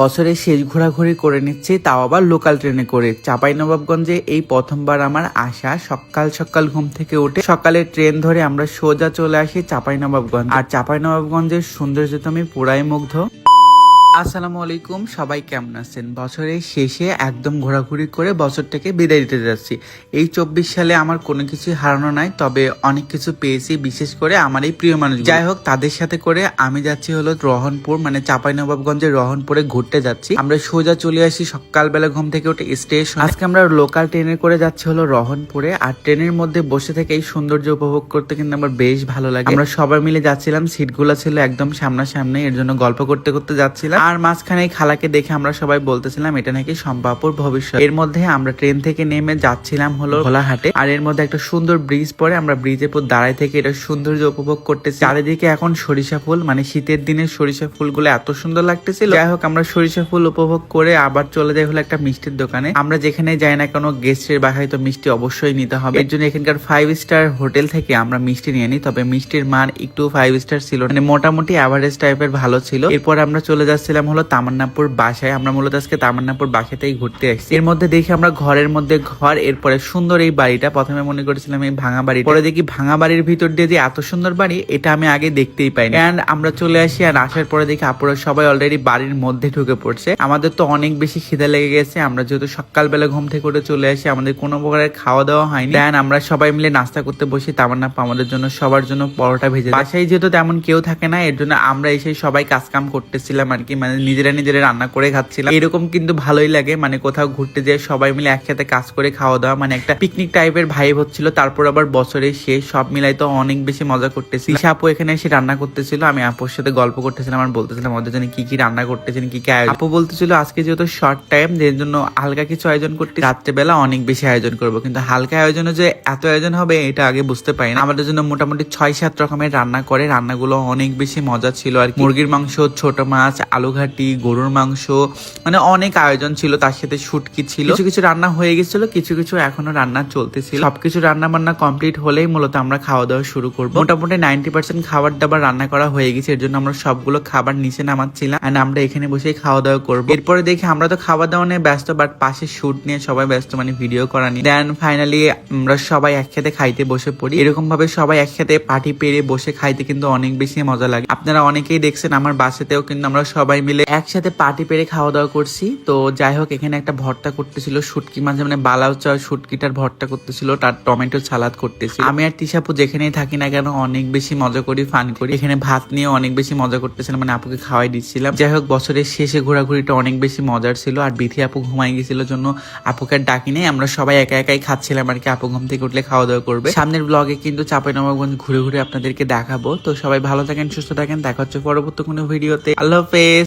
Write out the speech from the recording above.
বছরে শেষ ঘোরাঘুরি করে নিচ্ছি, তাও আবার লোকাল ট্রেনে করে। চাঁপাইনবাবগঞ্জে এই প্রথমবার আমার আসা সকাল সকাল ঘুম থেকে উঠে সকালে ট্রেন ধরে আমরা সোজা চলে আসি চাঁপাইনবাবগঞ্জ। আর চাঁপাইনবাবগঞ্জের সৌন্দর্য তো আমি পুরাই মুগ্ধ। আসসালামু আলাইকুম, সবাই কেমন আছেন? বছরের শেষে একদম ঘোরাঘুরি করে বছরটাকে বিদায় দিতে যাচ্ছি। এই চব্বিশ সালে আমার কোনো কিছু হারানো নাই, তবে অনেক কিছু পেয়েছি, বিশেষ করে আমার এই প্রিয় মানুষ যাই হোক, তাদের সাথে করে আমি যাচ্ছি হলো রহনপুর মানে চাঁপাইনবাবগঞ্জের রহনপুরে ঘুরতে যাচ্ছি। আমরা সোজা চলে আসি সকালবেলা ঘুম থেকে উঠে স্টেশন আজকে আমরা লোকাল ট্রেনে করে যাচ্ছি হলো রহনপুরে, আর ট্রেনের মধ্যে বসে থেকে এই সৌন্দর্য উপভোগ করতে কিন্তু আমার বেশ ভালো লাগে। আমরা সবাই মিলে যাচ্ছিলাম, সিটগুলো ছিল একদম সামনাসামনি, এর জন্য গল্প করতে করতে যাচ্ছিলাম। আর মাঝখানে খালাকে দেখে আমরা সবাই বলতেছিলাম, এটা নাকি সম্ভাপুর ভবিষ্যৎ? এর মধ্যে আমরা ট্রেন থেকে নেমে যাচ্ছিলাম হলো ভোলাহাটে আর এর মধ্যে একটা সুন্দর ব্রিজ পরে আমরা ব্রিজের উপর দাঁড়ায় থেকে এটা সৌন্দর্য উপভোগ করতেছি। চারিদিকে এখন সরিষা ফুল মানে শীতের দিনে সরিষা ফুলগুলো এত সুন্দর লাগতেছিল। যাই হোক, আমরা সরিষা ফুল উপভোগ করে আবার চলে যাই হলো একটা মিষ্টির দোকানে। আমরা যেখানে যাই না কোনো, গেস্টের বাসায় তো মিষ্টি অবশ্যই নিতে হবে। এর জন্য এখানকার ফাইভ স্টার হোটেল থেকে আমরা মিষ্টি নিয়ে নিই তবে মিষ্টির মান একটু ফাইভ স্টার ছিল। মানে মোটামুটি অ্যাভারেজ টাইপের ভালো ছিল। এরপর আমরা চলে যাচ্ছিলাম হলো তামান্নাপুর বাসায়। আমরা মূলত আজকে তামান্নাপুর বাসাতেই ঘুরতে আসছি। এর মধ্যে দেখি আমরা ঘরের মধ্যে ঘর, এরপরে সুন্দর এই বাড়িটা। প্রথমে মনে করেছিলাম এই ভাঙা বাড়ি। পরে দেখি ভাঙা বাড়ির ভিতর দিয়ে যে এত সুন্দর বাড়ি, এটা আমি আগে দেখতেই পাইনি। এন্ড আমরা চলে আসি আর আসার পরে দেখি আপুরা সবাই অলরেডি বাড়ির মধ্যে ঢুকে পড়ছে। আমাদের তো অনেক বেশি খিদে লেগে গেছে। আমরা যেহেতু সকালবেলা ঘুম থেকে উঠে চলে আসি, আমাদের কোনো প্রকারের খাওয়া দাওয়া হয়নি। দেন আমরা সবাই মিলে নাস্তা করতে বসি। তামান্না আমাদের জন্য সবার জন্য পরোটা ভেজে বাসায় যেহেতু তেমন কেউ থাকে না, এর জন্য আমরা এসে সবাই কাজ কাম করতেছিলাম আর কি। মানে নিজেরা নিজেরা রান্না করে খাচ্ছিলাম। এরকম কিন্তু ভালোই লাগে মানে কোথাও ঘুরতে যেয়ে সবাই মিলে একসাথে কাজ করে খাওয়া দাওয়া মানে একটা পিকনিক টাইপের ভাইব হচ্ছিল। তারপর আবার বছরের শেষ, সব মিলাই তো অনেক বেশি মজা করতেছি। আপু এখানে এসে রান্না করতেছিল, আমি আপুর সাথে গল্প করতেছিলাম আর বলতেছিলাম, ওদের জন্য কি কি রান্না করতেছেন, কি কি আয়োজন? আপু বলতেছিল, আজকে যেহেতু শর্ট টাইম এর জন্য হালকা কিছু আয়োজন করতে রাত্রেবেলা অনেক বেশি আয়োজন করব, কিন্তু হালকা আয়োজনে যে এত আয়োজন হবে, এটা আগে বুঝতে পারি না। আমাদের জন্য মোটামুটি ছয় সাত রকমের রান্না করে, রান্নাগুলো অনেক বেশি মজা ছিল আর মুরগির মাংস, ছোট মাছ, আলু ঘাটি গরুর মাংস মানে অনেক আয়োজন ছিল তার সাথে শুটকি ছিল। কিছু কিছু রান্না হয়ে গেছিল কিছু কিছু এখনও রান্না চলতেছিল। সবকিছু রান্না বান্না কমপ্লিট হলেই মূলত আমরা খাওয়া দাওয়া শুরু করব। মোটামুটি নাইনটি পার্সেন্ট খাবার দাবার রান্না করা হয়ে গেছে এর জন্য আমরা সবগুলো খাবার নিচে নামাচ্ছিলাম। And আমরা এখানে বসে খাওয়া দাওয়া করব। এরপরে দেখি আমরা তো খাওয়া দাওয়া নিয়ে ব্যস্ত বাট পাশে শুট নিয়ে সবাই ব্যস্ত মানে ভিডিও করা নিয়ে। দেন ফাইনালি আমরা সবাই একসাথে খাইতে বসে পড়ি। এরকম ভাবে সবাই একসাথে পার্টি পেরে বসে খাইতে কিন্তু অনেক বেশি মজা লাগে। আপনারা অনেকেই দেখছেন আমার বাসাতেও কিন্তু আমরা সবাই মিলে একসাথে পার্টি পেরে খাওয়া দাওয়া করছি। তো যাই হোক, এখানে একটা ভর্তা করতেছিল, শুটকি মাঝে মানে বালাও চা শুটকিটার ভর্তা করতেছিল, তার টমেটো সালাদ করতেছিল আমি আর তিশাপু যেখানেই থাকি না কেন, অনেক বেশি মজা করি, ফান করি। এখানে ভাত নিয়ে অনেক বেশি মজা করতেছিলাম মানে আপুকে খাওয়াই দিচ্ছিলাম। যাই হোক, বছরের শেষে ঘোরাঘুরিটা অনেক বেশি মজার ছিল, আর বিথি আপু ঘুমাই গেছিল জন্য আপুকে আর ডাকি নেই। আমরা সবাই একা একাই খাচ্ছিলাম আর কি, আপু ঘুম থেকে উঠলে খাওয়া দাওয়া করবে। সামনের ব্লগে কিন্তু চাপাইনবাবগঞ্জ ঘুরে ঘুরে আপনাদেরকে দেখাবো। তো সবাই ভালো থাকেন, সুস্থ থাকেন, দেখা হচ্ছে পরবর্তী কোনো ভিডিওতে আল্লাহ হাফেজ।